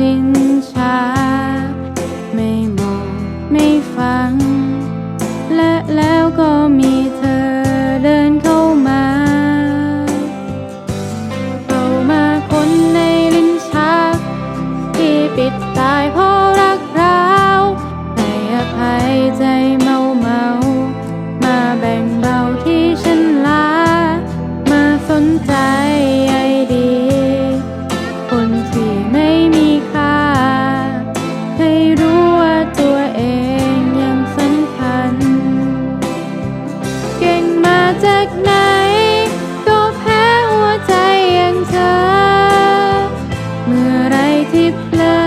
心。 จากไหน ก็แพ้หัวใจอย่างเธอ เมื่อไรที่เผลอ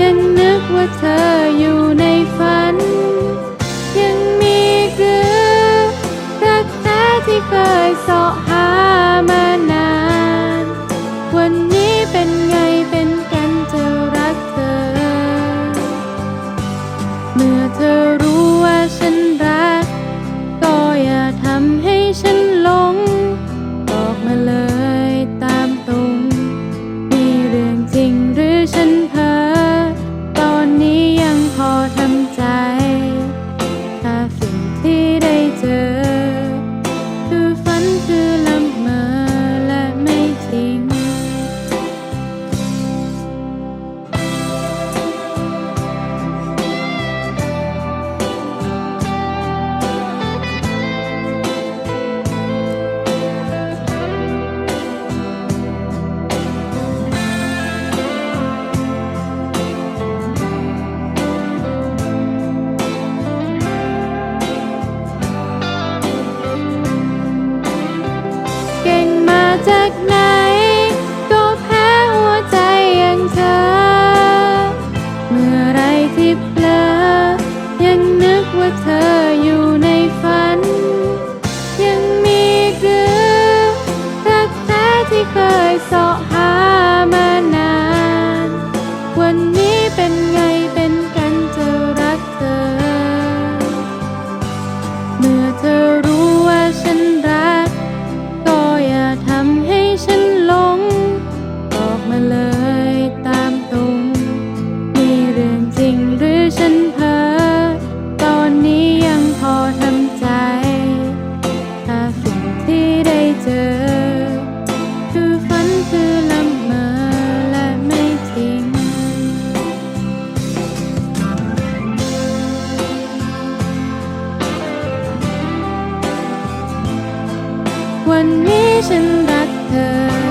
ยังนึกว่าเธออยู่ในฝัน ยังมีหรือรักแท้ที่เคยเสาะ จากไหน วันนี้ฉันรักเธอ